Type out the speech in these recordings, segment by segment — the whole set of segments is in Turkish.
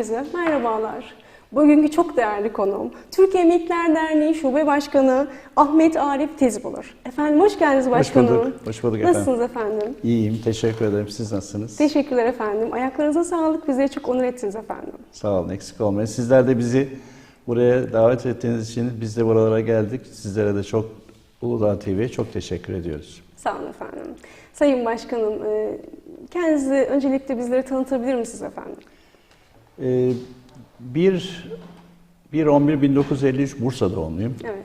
Herkese merhabalar. Bugünkü çok değerli konuğum Türkiye Emekliler Derneği Şube Başkanı Ahmet Arif Tezbulur. Efendim hoş geldiniz başkanım. Hoş bulduk. Hoş bulduk efendim. Nasılsınız efendim? İyiyim. Teşekkür ederim. Siz nasılsınız? Teşekkürler efendim. Ayaklarınıza sağlık. Bizleri çok onur ettiniz efendim. Sağ olun. Eksik olmayın. Sizler de bizi buraya davet ettiğiniz için biz de buralara geldik. Sizlere de çok Uludağ TV'ye çok teşekkür ediyoruz. Sağ olun efendim. Sayın Başkanım, e, kendinizi öncelikle bizlere tanıtabilir misiniz efendim? Ee, 1 1 11 1953 Bursa doğumluyum. Evet.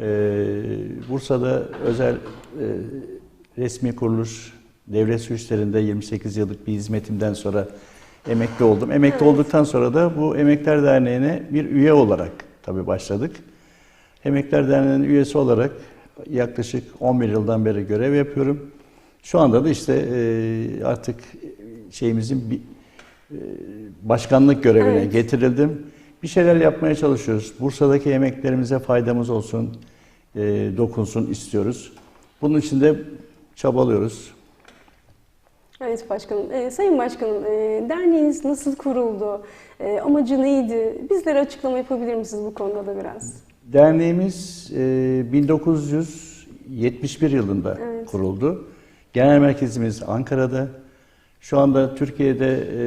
Ee, Bursa'da özel e, resmi kuruluş devlet su işlerinde 28 yıllık bir hizmetimden sonra emekli oldum. Emekli Evet. olduktan sonra da bu Emekler Derneği'ne bir üye olarak tabii başladık. Emekler Derneği'nin üyesi olarak yaklaşık 11 yıldan beri görev yapıyorum. Şu anda da işte e, artık şeyimizin bir başkanlık görevine Evet. getirildim. Bir şeyler yapmaya çalışıyoruz. Bursa'daki emeklerimize faydamız olsun, e, dokunsun istiyoruz. Bunun için de çabalıyoruz. Evet başkanım. E, Sayın Başkanım, e, derneğiniz nasıl kuruldu? E, amacı neydi? Bizlere açıklama yapabilir misiniz bu konuda da biraz? Derneğimiz e, 1971 yılında Evet. kuruldu. Genel merkezimiz Ankara'da. Şu anda Türkiye'de e,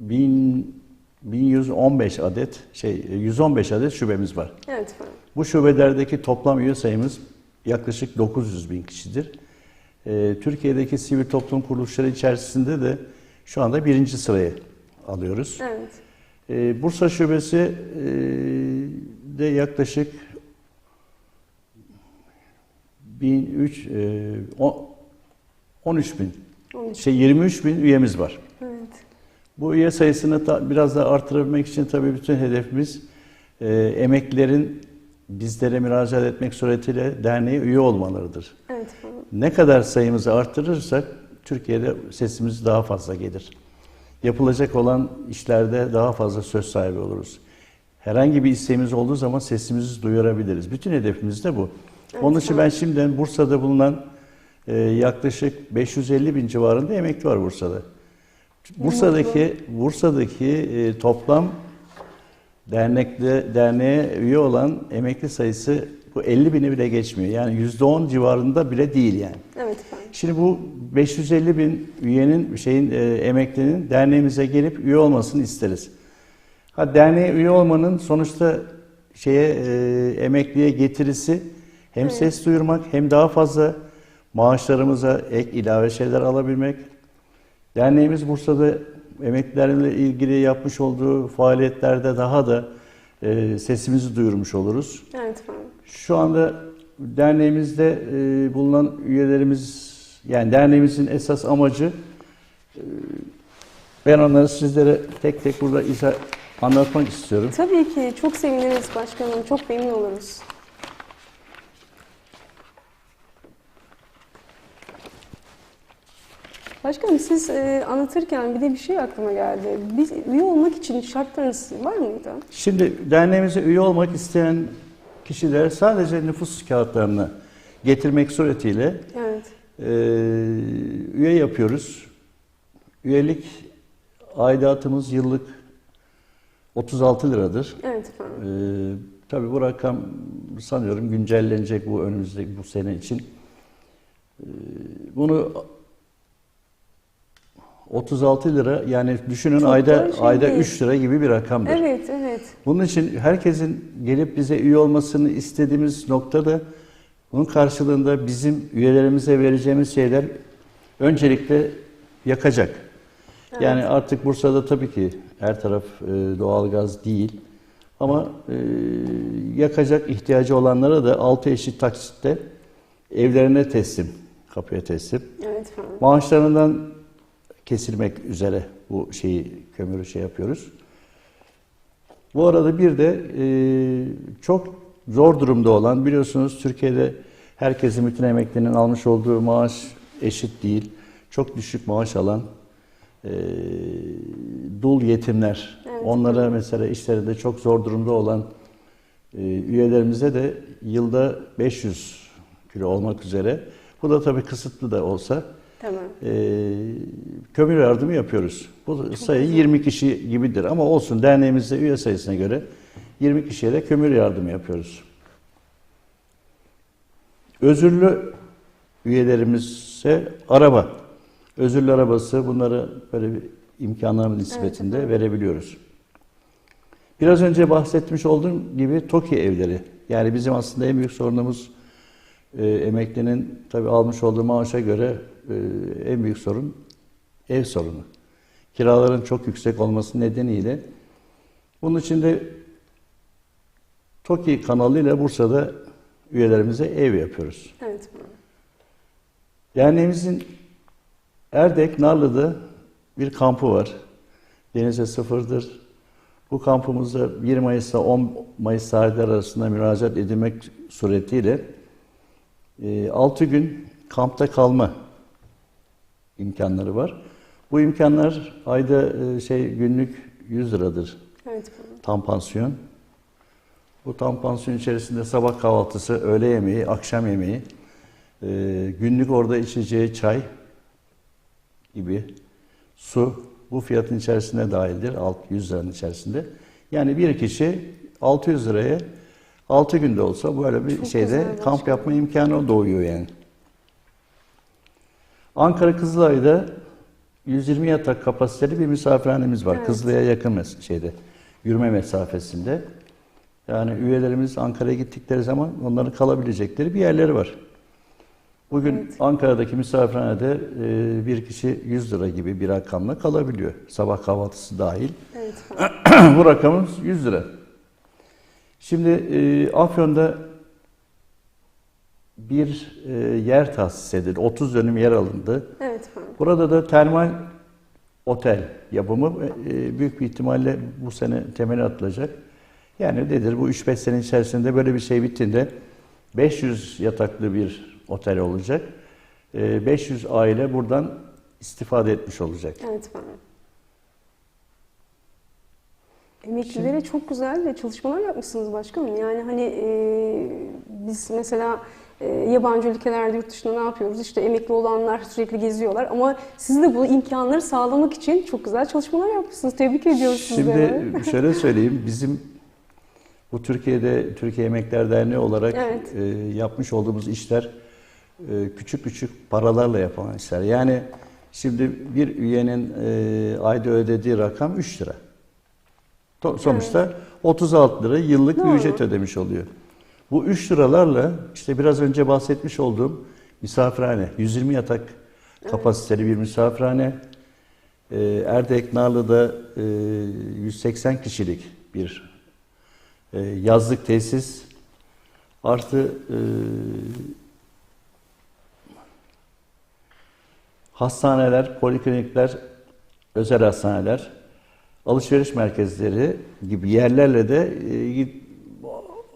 1000 1115 adet şey 115 adet şubemiz var. Evet efendim. Bu şubelerdeki toplam üye sayımız yaklaşık 900 bin kişidir. Ee, Türkiye'deki sivil toplum kuruluşları içerisinde de şu anda birinci sırayı alıyoruz. Evet. Ee, Bursa şubesi e, de yaklaşık 1003 e, o- 13 bin. Şey 23 bin üyemiz var. Evet. Bu üye sayısını ta- biraz daha artırabilmek için tabii bütün hedefimiz e, emeklilerin bizlere müracaat etmek suretiyle derneğe üye olmalarıdır. Evet. Ne kadar sayımızı arttırırsak Türkiye'de sesimiz daha fazla gelir. Yapılacak olan işlerde daha fazla söz sahibi oluruz. Herhangi bir isteğimiz olduğu zaman sesimizi duyurabiliriz. Bütün hedefimiz de bu. Evet, Onun için ben şimdiden Bursa'da bulunan yaklaşık 550 bin civarında emekli var Bursa'da. Bursa'daki Bursa'daki e, toplam dernekte derneğe üye olan emekli sayısı bu 50 bini bile geçmiyor. Yani %10 civarında bile değil yani. Evet efendim. Şimdi bu 550 bin üyenin şeyin e, emeklinin derneğimize gelip üye olmasını isteriz. Ha derneğe üye olmanın sonuçta şeye e, emekliye getirisi hem Evet. ses duyurmak hem daha fazla maaşlarımıza ek ilave şeyler alabilmek. Derneğimiz Bursa'da emeklilerle ilgili yapmış olduğu faaliyetlerde daha da e, sesimizi duyurmuş oluruz. Evet efendim. Şu anda derneğimizde e, bulunan üyelerimiz, yani derneğimizin esas amacı, e, ben onları sizlere tek tek burada izah, anlatmak istiyorum. Tabii ki çok seviniriz başkanım. Çok memnun oluruz. Başkanım siz e, anlatırken bir de bir şey aklıma geldi. Biz üye olmak için şartlarınız var mıydı? Şimdi derneğimize üye olmak isteyen kişiler sadece nüfus kağıtlarını getirmek suretiyle Evet. e, üye yapıyoruz. Üyelik aidatımız yıllık 36 liradır. Evet efendim. Ee, tabii bu rakam sanıyorum güncellenecek bu önümüzdeki bu sene için. Ee, bunu 36 lira yani düşünün Çok ayda da ayda değil. 3 lira gibi bir rakamdır. Evet, evet. Bunun için herkesin gelip bize üye olmasını istediğimiz noktada bunun karşılığında bizim üyelerimize vereceğimiz şeyler öncelikle yakacak. Evet. Yani artık Bursa'da tabii ki her taraf e, doğalgaz değil. Ama e, yakacak ihtiyacı olanlara da 6 eşit taksitte evlerine teslim, kapıya teslim. Evet. Maaşlarından kesilmek üzere bu şeyi, kömürü şey yapıyoruz. Bu arada bir de e, çok zor durumda olan, biliyorsunuz Türkiye'de herkesin bütün emeklinin almış olduğu maaş eşit değil. Çok düşük maaş alan e, dul yetimler, Evet. onlara mesela işlerinde çok zor durumda olan e, üyelerimize de yılda 500 kilo olmak üzere. Bu da tabii kısıtlı da olsa Tamam. e, kömür yardımı yapıyoruz. Bu sayı 20 kişi gibidir ama olsun derneğimizde üye sayısına göre 20 kişiye de kömür yardımı yapıyoruz. Özürlü üyelerimize araba, özürlü arabası bunları böyle bir imkanlarımız nispetinde efendim. verebiliyoruz. Biraz önce bahsetmiş olduğum gibi TOKİ evleri. Yani bizim aslında en büyük sorunumuz e, emeklinin tabii almış olduğu maaşa göre en büyük sorun ev sorunu. Kiraların çok yüksek olması nedeniyle bunun için de TOKİ kanalıyla Bursa'da üyelerimize ev yapıyoruz. Evet. Derneğimizin Erdek Narlı'da bir kampı var. Denize sıfırdır. Bu kampımızda 1 Mayıs'ta 10 Mayıs tarihleri arasında müracaat edilmek suretiyle 6 gün kampta kalma imkanları var. Bu imkanlar ayda e, şey günlük 100 liradır Evet tam pansiyon. Bu tam pansiyon içerisinde sabah kahvaltısı, öğle yemeği, akşam yemeği, e, günlük orada içeceği çay gibi su bu fiyatın içerisinde dahildir. Alt 100 liranın içerisinde. Yani bir kişi 600 liraya 6 günde olsa böyle bir Çok şeyde kamp yapma imkanı doğuyor yani. Ankara Kızılay'da 120 yatak kapasiteli bir misafirhanemiz var. Evet. Kızılay'a yakın mes- şeyde yürüme mesafesinde. Yani üyelerimiz Ankara'ya gittikleri zaman onların kalabilecekleri bir yerleri var. Bugün Evet. Ankara'daki misafirhanede e, bir kişi 100 lira gibi bir rakamla kalabiliyor. Sabah kahvaltısı dahil. Evet. Bu rakamımız 100 lira. Şimdi e, Afyon'da bir e, yer tahsis edildi. 30 dönüm yer alındı. Evet efendim. Burada da termal otel yapımı e, büyük bir ihtimalle bu sene temeli atılacak. Yani nedir bu 3-5 sene içerisinde böyle bir şey bittiğinde 500 yataklı bir otel olacak. E, 500 aile buradan istifade etmiş olacak. Evet efendim. Emeklilere çok güzel çalışmalar yapmışsınız başkanım. Yani hani e, biz mesela e, yabancı ülkelerde yurt dışında ne yapıyoruz? İşte emekli olanlar sürekli geziyorlar ama siz de bu imkanları sağlamak için çok güzel çalışmalar yapmışsınız. Tebrik ediyoruz. Şimdi şöyle söyleyeyim, bizim bu Türkiye'de Türkiye Emekler Derneği olarak Evet. e, yapmış olduğumuz işler e, küçük küçük paralarla yapılan işler. Yani şimdi bir üyenin e, ayda ödediği rakam 3 lira. Sonuçta 36 lira yıllık bir ücret ödemiş oluyor. Bu 3 liralarla işte biraz önce bahsetmiş olduğum misafirhane, 120 yatak kapasiteli bir misafirhane, e, Erdek Narlı'da e, 180 kişilik bir e, yazlık tesis. Artı e, hastaneler, poliklinikler, özel hastaneler, alışveriş merkezleri gibi yerlerle de e,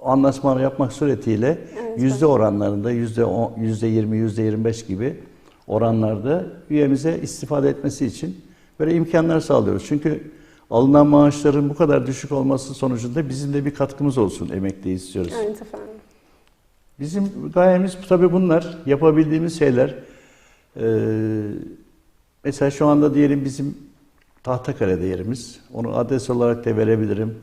anlaşmalar yapmak suretiyle Evet, yüzde oranlarında yüzde on- yüzde yirmi, yüzde yirmi beş gibi oranlarda üyemize istifade etmesi için böyle imkanlar sağlıyoruz. Çünkü alınan maaşların bu kadar düşük olması sonucunda bizim de bir katkımız olsun emekli istiyoruz. Evet efendim. Bizim gayemiz tabii bunlar. Yapabildiğimiz şeyler. Ee, mesela şu anda diyelim bizim Tahtakale'de yerimiz. Onu adres olarak da verebilirim.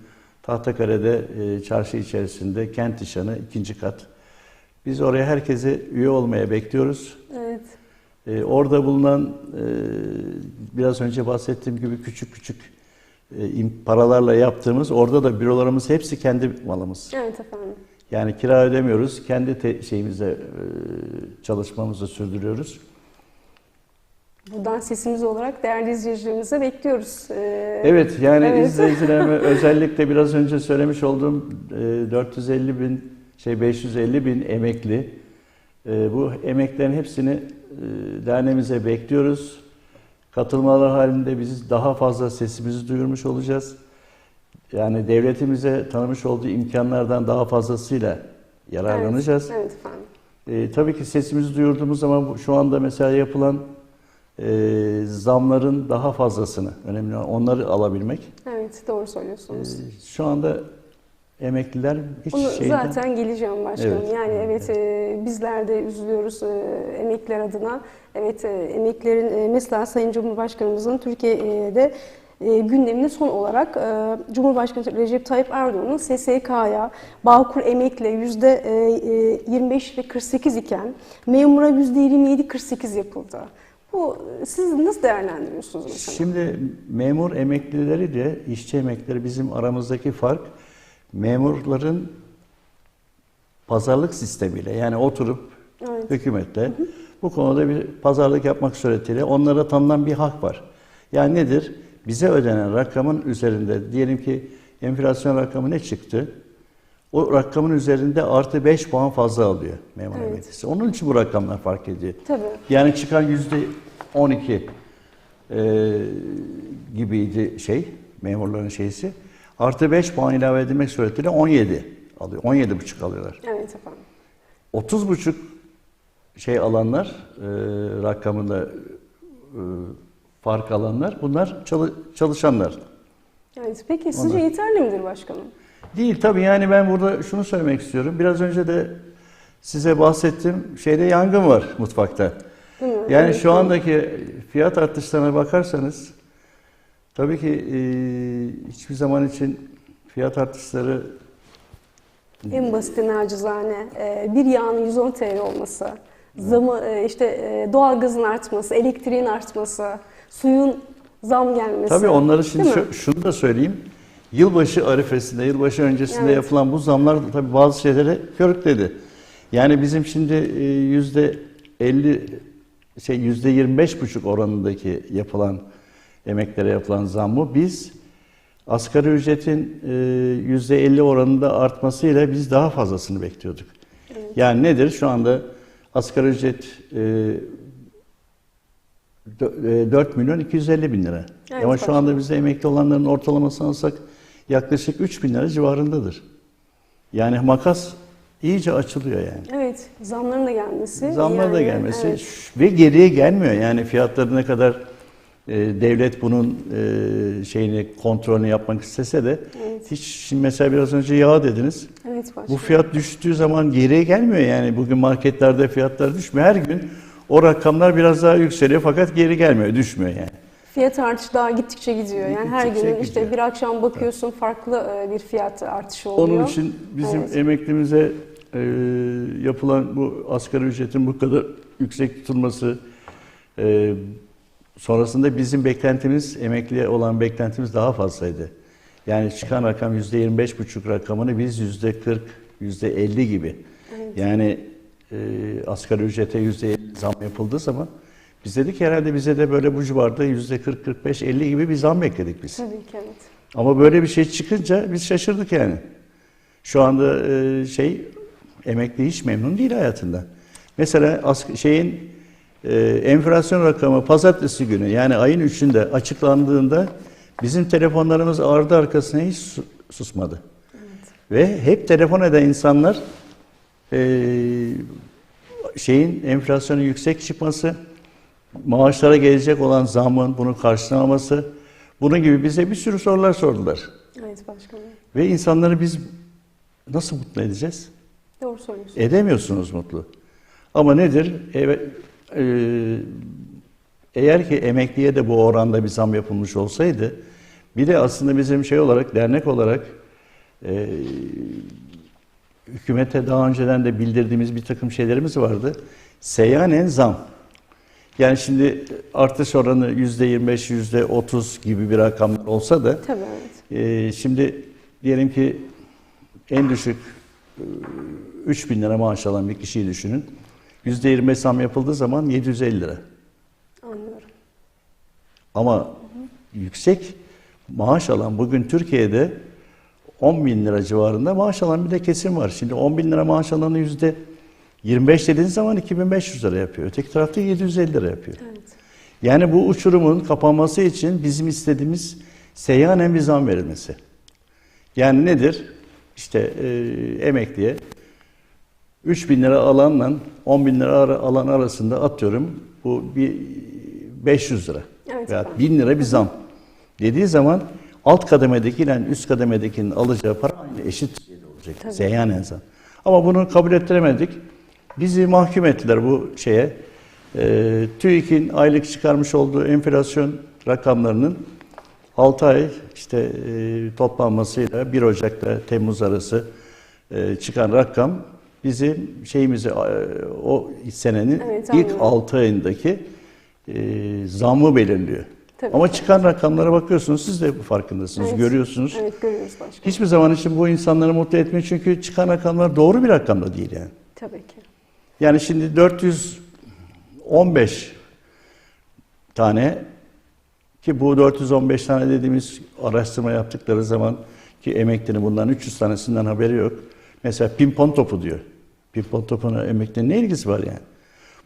Tahtakale'de e, çarşı içerisinde kent nişanı ikinci kat. Biz oraya herkese üye olmaya bekliyoruz. Evet. Ee, orada bulunan e, biraz önce bahsettiğim gibi küçük küçük e, paralarla yaptığımız orada da bürolarımız hepsi kendi malımız. Evet efendim. Yani kira ödemiyoruz. Kendi te- şeyimize e, çalışmamızı sürdürüyoruz. Buradan sesimiz olarak değerli izleyicilerimize bekliyoruz. Ee, Evet yani Evet. izleyicilerime özellikle biraz önce söylemiş olduğum e, 450 bin şey 550 bin emekli e, bu emeklerin hepsini e, derneğimize bekliyoruz. Katılmalar halinde biz daha fazla sesimizi duyurmuş olacağız. Yani devletimize tanımış olduğu imkanlardan daha fazlasıyla yararlanacağız. Evet, evet efendim. E, tabii ki sesimizi duyurduğumuz zaman şu anda mesela yapılan e, zamların daha fazlasını, önemli olan onları alabilmek. Evet doğru söylüyorsunuz. E, şu anda emekliler hiç Onu şeyden... zaten geleceğim başkanım. Evet. Yani evet e, bizler de üzülüyoruz e, emekliler adına. Evet e, emeklilerin e, mesela Sayın Cumhurbaşkanımızın Türkiye'de e, gündeminde son olarak e, Cumhurbaşkanı Recep Tayyip Erdoğan'ın SSK'ya Bağkur emekle yüzde e, 25 ve 48 iken memura yüzde 27 48 yapıldı. Bu siz nasıl değerlendiriyorsunuz mesela? Şimdi memur emeklileri ile işçi emeklileri bizim aramızdaki fark memurların pazarlık sistemiyle yani oturup Evet. hükümetle bu konuda bir pazarlık yapmak suretiyle onlara tanınan bir hak var. Yani nedir? Bize ödenen rakamın üzerinde diyelim ki enflasyon rakamı ne çıktı? O rakamın üzerinde artı 5 puan fazla alıyor memur Evet. emeklisi. Onun için bu rakamlar fark ediyor. Tabii. Yani çıkan yüzde 12 e, gibiydi şey memurların şeysi. Artı 5 puan ilave edilmek suretiyle 17 alıyor. 17 buçuk alıyorlar. Evet efendim. 30 buçuk şey alanlar e, rakamında e, fark alanlar bunlar çalı- çalışanlar. Evet. Peki sizce Onlar- yeterli midir başkanım? Değil tabii yani ben burada şunu söylemek istiyorum. Biraz önce de size bahsettim. Şeyde yangın var mutfakta. Yani şu andaki fiyat artışlarına bakarsanız tabii ki e, hiçbir zaman için fiyat artışları En basiti nacizane e, bir yağın 110 TL olması, zamı e, işte e, doğalgazın artması, elektriğin artması, suyun zam gelmesi. tabii onları şimdi şu- şunu da söyleyeyim. Yılbaşı arifesinde, yılbaşı öncesinde Evet. yapılan bu zamlar da tabii bazı şeyleri körükledi. Yani bizim şimdi e, yüzde 50 şey yüzde 25 buçuk oranındaki yapılan emeklere yapılan zammı biz asgari ücretin e, yüzde 50 oranında artmasıyla biz daha fazlasını bekliyorduk. Yani nedir? Şu anda asgari ücret e, dö- e, 4 milyon 250 bin lira. Evet, Ama şu anda bizde emekli olanların ortalamasını alsak yaklaşık 3 bin lira civarındadır. Yani makas iyice açılıyor yani. Evet, zamların da gelmesi. Zamlar da yani, gelmesi evet. ve geriye gelmiyor. Yani fiyatları ne kadar e, devlet bunun e, şeyini kontrolünü yapmak istese de Evet. hiç şimdi mesela biraz önce yağ dediniz. Evet Bu başkanım. fiyat düştüğü zaman geriye gelmiyor yani. Bugün marketlerde fiyatlar düşmüyor. Her gün o rakamlar biraz daha yükseliyor fakat geri gelmiyor, düşmüyor yani. Fiyat artışı daha gittikçe gidiyor. Yani her Gittikçe günün işte gidiyor. bir akşam bakıyorsun farklı e, bir fiyat artışı oluyor. Onun için bizim Evet. emeklimize e, yapılan bu asgari ücretin bu kadar yüksek tutulması e, sonrasında bizim beklentimiz emekliye olan beklentimiz daha fazlaydı. Yani çıkan rakam yüzde 25 buçuk rakamını biz yüzde 40, yüzde 50 gibi. Yani e, asgari ücrete yüzde 50 zam yapıldığı zaman biz dedik herhalde bize de böyle bu civarda yüzde 40, 45, 50 gibi bir zam bekledik biz. Tabii ki evet. Ama böyle bir şey çıkınca biz şaşırdık yani. Şu anda e, şey emekli hiç memnun değil hayatından. Mesela şeyin e, enflasyon rakamı pazartesi günü yani ayın 3'ünde açıklandığında bizim telefonlarımız ardı arkasına hiç su- susmadı. Ve hep telefon eden insanlar e, şeyin enflasyonun yüksek çıkması, maaşlara gelecek olan zamın bunu karşılamaması, bunun gibi bize bir sürü sorular sordular. Evet başkanım. Ve insanları biz nasıl mutlu edeceğiz? Doğru söylüyorsunuz. Edemiyorsunuz mutlu. Ama nedir? Evet, e, eğer ki emekliye de bu oranda bir zam yapılmış olsaydı, bir de aslında bizim şey olarak, dernek olarak e, hükümete daha önceden de bildirdiğimiz bir takım şeylerimiz vardı. Seyyanen zam. Yani şimdi artış oranı yüzde 25, yüzde 30 gibi bir rakamlar olsa da Tabii evet. ee, şimdi diyelim ki en düşük e, 3 bin lira maaş alan bir kişiyi düşünün. Yüzde 25 zam yapıldığı zaman 750 lira. Anlıyorum. Ama yüksek maaş alan bugün Türkiye'de 10 bin lira civarında maaş alan bir de kesim var. Şimdi 10 bin lira maaş alanı yüzde 25 dediğiniz zaman 2500 lira yapıyor. Öteki tarafta 750 lira yapıyor. Evet. Yani bu uçurumun kapanması için bizim istediğimiz seyyanen bir zam verilmesi. Yani nedir? İşte e, emekliye 3 bin lira alanla 10 bin lira ara- alan arasında atıyorum bu bir 500 lira Evet veya efendim. 1000 lira bir zam dediği zaman alt kademedeki ile üst kademedekinin alacağı para aynı eşit olacak. Tabii. Seyyan insan. Ama bunu kabul ettiremedik. Bizi mahkum ettiler bu şeye. Ee, TÜİK'in aylık çıkarmış olduğu enflasyon rakamlarının 6 ay işte e, toplanmasıyla 1 Ocak'ta Temmuz arası e, çıkan rakam bizim şeyimizi e, o senenin Evet, ilk anlıyorum. 6 ayındaki e, zammı belirliyor. Tabii. Ama çıkan rakamlara bakıyorsunuz siz de farkındasınız, Evet. görüyorsunuz. Evet görüyoruz başkanım. Hiçbir zaman için bu insanları mutlu etmiyor çünkü çıkan rakamlar doğru bir rakam da değil yani. Tabii ki. Yani şimdi 415 tane ki bu 415 tane dediğimiz araştırma yaptıkları zaman ki emeklinin bundan 300 tanesinden haberi yok. Mesela pimpon topu diyor. Pimpon topuna emeklinin ne ilgisi var yani?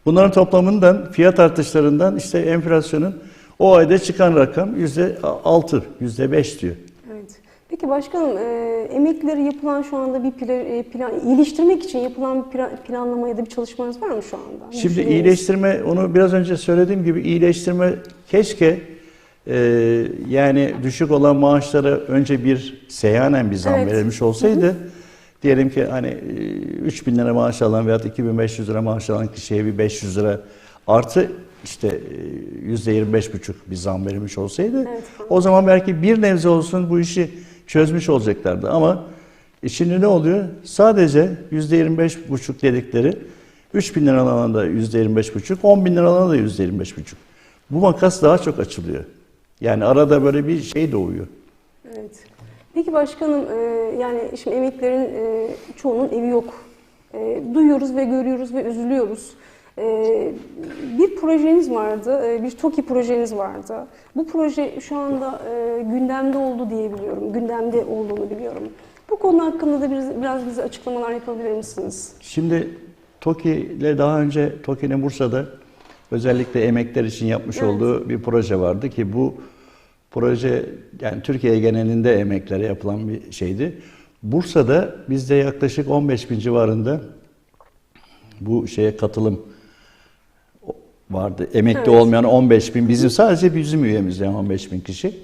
Bunların toplamından fiyat artışlarından işte enflasyonun o ayda çıkan rakam yüzde altı, yüzde beş diyor. Peki başkanım, e, emeklileri yapılan şu anda bir plan, e, plan iyileştirmek için yapılan bir plan- planlama ya da bir çalışmanız var mı şu anda? Şimdi iyileştirme, onu biraz önce söylediğim gibi iyileştirme keşke e, yani düşük olan maaşlara önce bir seyyanen bir zam Evet. verilmiş olsaydı diyelim ki hani e, 3 bin lira maaş alan veya 2500 lira maaş alan kişiye bir 500 lira artı işte e, yüzde 25 buçuk bir zam verilmiş olsaydı Evet. o zaman belki bir nebze olsun bu işi çözmüş olacaklardı ama e şimdi ne oluyor? Sadece yüzde 25 buçuk dedikleri 3 bin lira alana da yüzde 25 buçuk, 10 bin lira alana da yüzde 25 buçuk. Bu makas daha çok açılıyor. Yani arada böyle bir şey doğuyor. Evet. Peki başkanım, e, yani şimdi emeklilerin e, çoğunun evi yok. E, duyuyoruz ve görüyoruz ve üzülüyoruz. E, bir projeniz vardı, e, bir TOKİ projeniz vardı. Bu proje şu anda e, gündemde oldu diye biliyorum, gündemde olduğunu biliyorum. Bu konu hakkında da biraz, biraz bize açıklamalar yapabilir misiniz? Şimdi TOKİ ile daha önce TOKİ'nin Bursa'da özellikle emekler için yapmış Evet. olduğu bir proje vardı ki bu proje yani Türkiye genelinde emeklere yapılan bir şeydi. Bursa'da bizde yaklaşık 15 bin civarında bu şeye katılım vardı. Emekli Evet. olmayan 15 bin bizim sadece bizim üyemiz yani 15 bin kişi.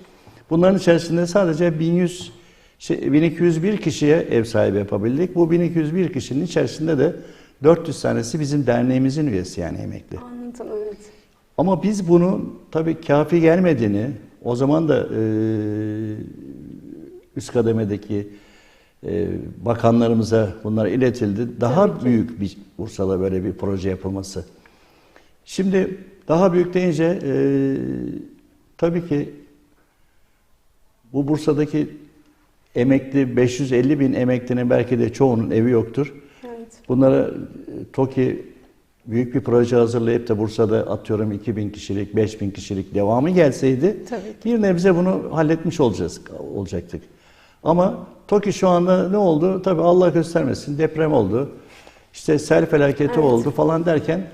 Bunların içerisinde sadece 1100 şey, 1201 kişiye ev sahibi yapabildik. Bu 1201 kişinin içerisinde de 400 tanesi bizim derneğimizin üyesi yani emekli. Anladım, evet. Ama biz bunun tabii kafi gelmediğini, o zaman da e, üst kademedeki e, bakanlarımıza bunlar iletildi. Daha büyük bir Bursa'da böyle bir proje yapılması. Şimdi daha büyük deyince e, tabii ki bu Bursa'daki emekli 550 bin emeklinin belki de çoğunun evi yoktur. Evet. Bunlara e, TOKİ büyük bir proje hazırlayıp da Bursa'da atıyorum 2000 kişilik, 5000 kişilik devamı gelseydi bir nebze bunu halletmiş olacağız olacaktık. Ama TOKİ şu anda ne oldu? Tabii Allah göstermesin deprem oldu. İşte sel felaketi Evet. oldu falan derken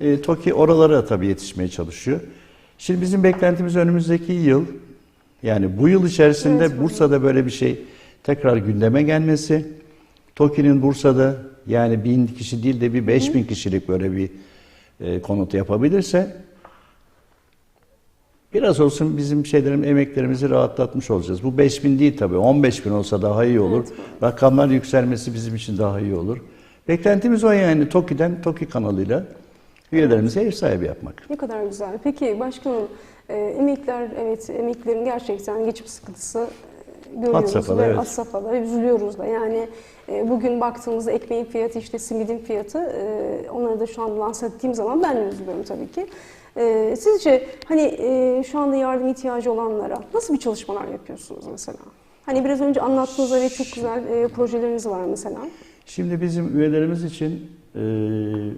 e, TOKİ oralara tabii yetişmeye çalışıyor. Şimdi bizim beklentimiz önümüzdeki yıl yani bu yıl içerisinde Evet, Bursa'da böyle bir şey tekrar gündeme gelmesi. TOKİ'nin Bursa'da yani bin kişi değil de bir beş bin kişilik böyle bir e, konut yapabilirse biraz olsun bizim şeylerin emeklerimizi rahatlatmış olacağız. Bu 5 bin değil tabii 15 bin olsa daha iyi olur. Evet. Rakamlar yükselmesi bizim için daha iyi olur. Beklentimiz o yani TOKİ'den TOKİ kanalıyla üyelerimize ev sahibi yapmak. Ne kadar güzel. Peki başkanım, e, emekliler, evet emeklilerin gerçekten geçim sıkıntısı e, görüyoruz safhada, ve evet. had safhada üzülüyoruz da. Yani e, bugün baktığımızda ekmeğin fiyatı, işte simidin fiyatı, e, onları da şu an lanse ettiğim zaman ben de üzülüyorum tabii ki. E, sizce hani e, şu anda yardım ihtiyacı olanlara nasıl bir çalışmalar yapıyorsunuz mesela? Hani biraz önce anlattığınız evet çok güzel e, projeleriniz var mesela. Şimdi bizim üyelerimiz için e,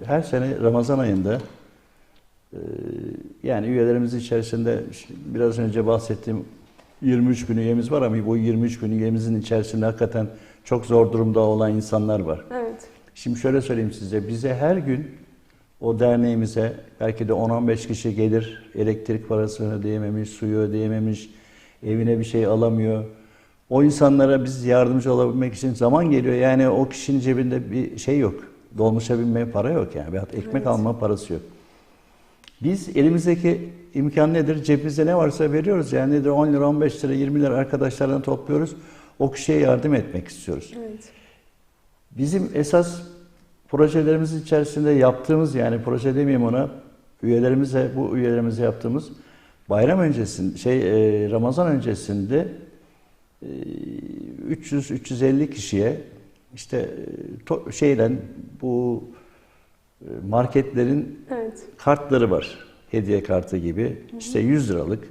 her sene Ramazan ayında e, yani üyelerimiz içerisinde işte biraz önce bahsettiğim 23 bin üyemiz var ama bu 23 bin üyemizin içerisinde hakikaten çok zor durumda olan insanlar var. Evet. Şimdi şöyle söyleyeyim size, bize her gün o derneğimize belki de 10-15 kişi gelir, elektrik parasını ödeyememiş, suyu ödeyememiş, evine bir şey alamıyor. O insanlara biz yardımcı olabilmek için zaman geliyor. Yani o kişinin cebinde bir şey yok. Dolmuşa binmeye para yok yani. Veyahut ekmek Evet. alma parası yok. Biz elimizdeki imkan nedir? Cebimizde ne varsa veriyoruz. Yani nedir? 10 lira, 15 lira, 20 lira arkadaşlardan topluyoruz. O kişiye yardım etmek istiyoruz. Evet. Bizim esas projelerimizin içerisinde yaptığımız yani proje demeyeyim ona üyelerimize bu üyelerimize yaptığımız bayram öncesinde şey e, Ramazan öncesinde e, 300 350 kişiye işte e, to- şeyden bu e, marketlerin Evet. kartları var. Hediye kartı gibi. İşte 100 liralık,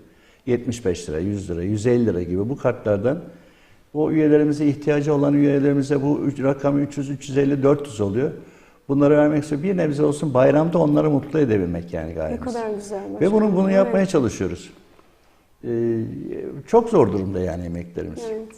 75 lira, 100 lira, 150 lira gibi bu kartlardan o üyelerimize ihtiyacı olan üyelerimize bu rakam 300, 350, 400 oluyor. Bunları vermek istiyor. Bir nebze olsun bayramda onları mutlu edebilmek yani Ne gayemiz. kadar güzel. Ve bunu bunu Evet. yapmaya çalışıyoruz. Ee, çok zor durumda yani emeklerimiz. Evet.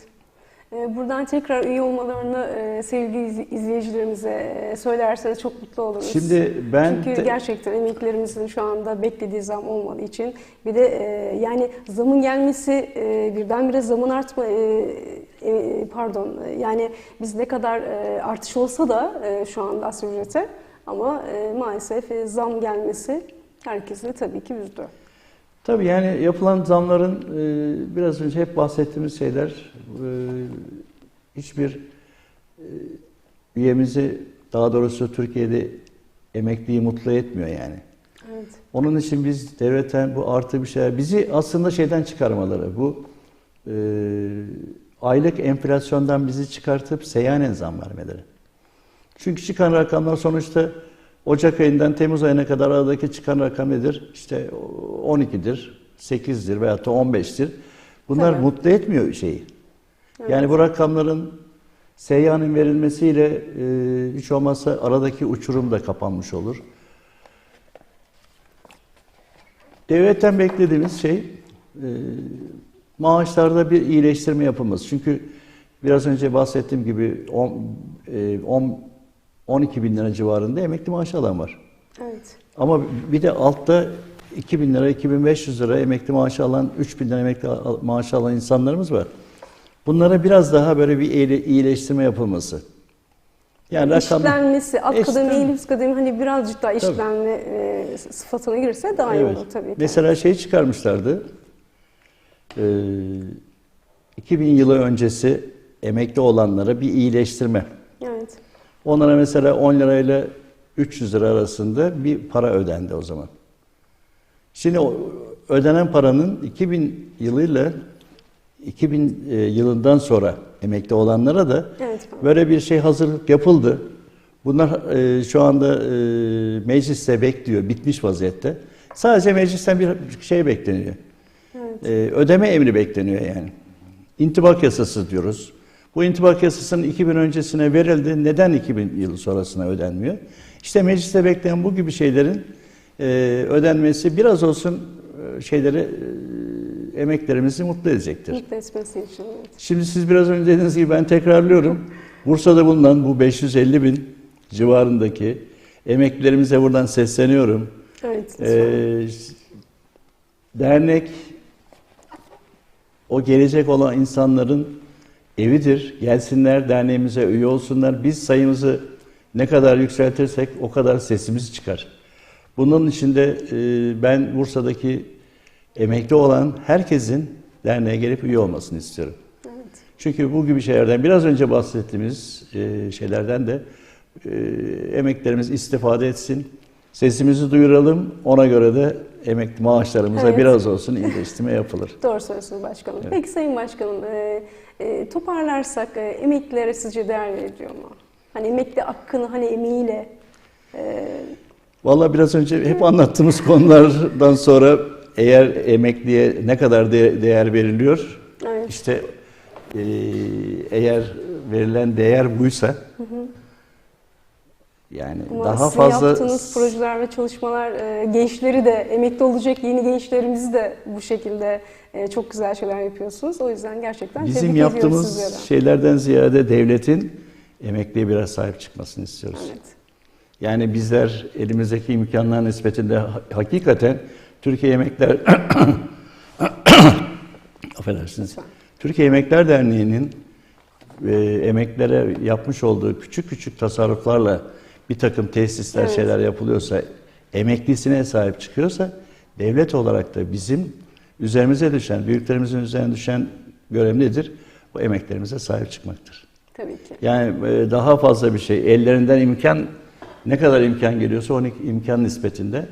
Ee, Buradan tekrar üye olmalarını e, sevgili iz- izleyicilerimize e, söylerseniz çok mutlu oluruz. Şimdi ben Çünkü gerçekten emeklerimizin şu anda beklediği zam olmadığı için bir de e, yani zamın gelmesi birdenbire zamın artma pardon yani biz ne kadar artış olsa da şu anda asgari ücrete ama maalesef zam gelmesi herkesi tabii ki üzdü. Tabii yani yapılan zamların biraz önce hep bahsettiğimiz şeyler hiçbir e, üyemizi daha doğrusu Türkiye'de emekliyi mutlu etmiyor yani. Evet. Onun için biz devletten bu artı bir şey bizi aslında şeyden çıkarmaları bu e, aylık enflasyondan bizi çıkartıp seyyanen zam vermeleri. Çünkü çıkan rakamlar sonuçta Ocak ayından Temmuz ayına kadar aradaki çıkan rakam nedir? İşte 12'dir, 8'dir veyahut da 15'tir. Bunlar Tabii. mutlu etmiyor şeyi. Yani bu rakamların seyyanen verilmesiyle e, hiç olmazsa aradaki uçurum da kapanmış olur. Devletten beklediğimiz şey e, maaşlarda bir iyileştirme yapılması. Çünkü biraz önce bahsettiğim gibi 10, e, 10 12 bin lira civarında emekli maaşı alan var. Evet. Ama bir de altta 2000 lira, 2500 lira emekli maaşı alan, 3000 lira emekli maaşı alan insanlarımız var. Bunlara biraz daha böyle bir iyile- iyileştirme yapılması. Yani rakam İşlenmesi, alt kademe, kademe hani birazcık daha işlenme e, sıfatına girse daha iyi Evet. olur tabii ki. Mesela şey çıkarmışlardı. Ee, 2000 yılı öncesi emekli olanlara bir iyileştirme. Evet. Onlara mesela 10 lirayla 300 lira arasında bir para ödendi o zaman. Şimdi o ödenen paranın 2000 yılıyla 2000 e, yılından sonra emekli olanlara da Evet. böyle bir şey hazırlık yapıldı. Bunlar e, şu anda e, mecliste bekliyor, bitmiş vaziyette. Sadece meclisten bir şey bekleniyor. Evet. E, ödeme emri bekleniyor yani. İntibak yasası diyoruz. Bu intibak yasasının 2000 öncesine verildi. Neden 2000 yıl sonrasına ödenmiyor? İşte mecliste bekleyen bu gibi şeylerin e, ödenmesi biraz olsun şeyleri emeklerimizi mutlu edecektir. Mutlu etmesi için. Evet. Şimdi siz biraz önce dediğiniz gibi ben tekrarlıyorum. Bursa'da bulunan bu 550 bin civarındaki emeklilerimize buradan sesleniyorum. Evet. Ee, dernek o gelecek olan insanların evidir. Gelsinler derneğimize üye olsunlar. Biz sayımızı ne kadar yükseltirsek o kadar sesimiz çıkar. Bunun için de e, ben Bursa'daki emekli olan herkesin derneğe gelip üye olmasını istiyorum. evet. Çünkü bu gibi şeylerden biraz önce bahsettiğimiz e, şeylerden de e, emeklerimiz istifade etsin. Sesimizi duyuralım. Ona göre de emekli maaşlarımıza Evet. biraz olsun iyileştirme yapılır. Doğru söylüyorsunuz başkanım. Peki Sayın Başkanım, e, e, toparlarsak e, emeklilere sizce değer veriliyor mu? Hani emekli hakkını hani emeğiyle e, Vallahi biraz önce hep anlattığımız konulardan sonra eğer emekliye ne kadar de- değer veriliyor? Evet. İşte e, eğer verilen değer buysa yani ama daha fazla yaptığınız projeler ve çalışmalar e, gençleri de emekli olacak yeni gençlerimizi de bu şekilde e, çok güzel şeyler yapıyorsunuz. O yüzden gerçekten Bizim yaptığımız sizlere. şeylerden ziyade devletin emekliye biraz sahip çıkmasını istiyoruz. Evet. Yani bizler elimizdeki imkanlar nispetinde ha- hakikaten Türkiye Emekler affedersiniz. Türkiye Emekler Derneği'nin e, emeklere yapmış olduğu küçük küçük tasarruflarla bir takım tesisler Evet. şeyler yapılıyorsa, emeklisine sahip çıkıyorsa devlet olarak da bizim üzerimize düşen, büyüklerimizin üzerine düşen görev nedir? Bu emeklerimize sahip çıkmaktır. Tabii ki. Yani e, daha fazla bir şey. Ellerinden imkan ne kadar imkan geliyorsa o imkan nispetinde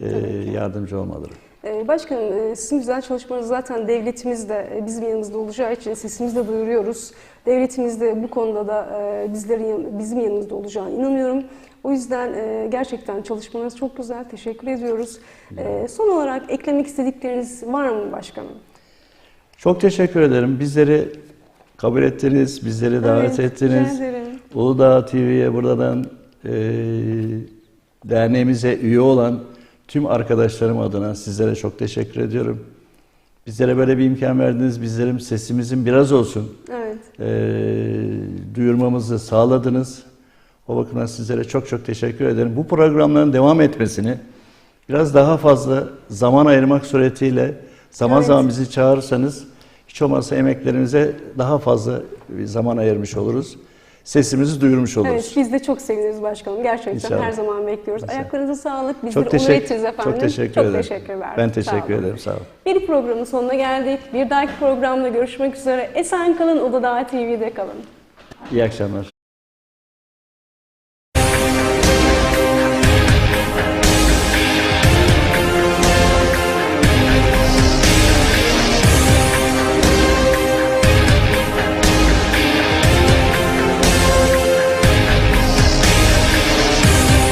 e, yardımcı olmaları. Ee, Başkanım e, sizin güzel çalışmanız zaten devletimiz de e, bizim yanımızda olacağı için sesimizi de duyuruyoruz. Devletimiz de bu konuda da e, bizlerin bizim yanımızda olacağına inanıyorum. O yüzden gerçekten çalışmanız çok güzel. Teşekkür ediyoruz. E, Son olarak eklemek istedikleriniz var mı başkanım? Çok teşekkür ederim. Bizleri kabul ettiniz, bizleri davet Evet, ettiniz. Uludağ TV'ye buradan e, derneğimize üye olan tüm arkadaşlarım adına sizlere çok teşekkür ediyorum. Bizlere böyle bir imkan verdiniz. Bizlerin sesimizin biraz olsun Evet. e, duyurmamızı sağladınız. O bakımdan sizlere çok çok teşekkür ederim. Bu programların devam etmesini biraz daha fazla zaman ayırmak suretiyle zaman Evet. zaman bizi çağırırsanız hiç olmazsa emeklerimize daha fazla zaman ayırmış oluruz. Sesimizi duyurmuş oluruz. Evet, biz de çok seviniriz başkanım. Gerçekten İnşallah. her zaman bekliyoruz. İnşallah. Ayaklarınıza sağlık. Bizleri Çok teşekkür, efendim. çok teşekkür çok ederim. teşekkürler. Ben Sağ teşekkür olun. ederim. Sağ olun. Bir programın sonuna geldik. Bir dahaki programda görüşmek üzere. Esen kalın, Uludağ TV'de kalın. İyi akşamlar.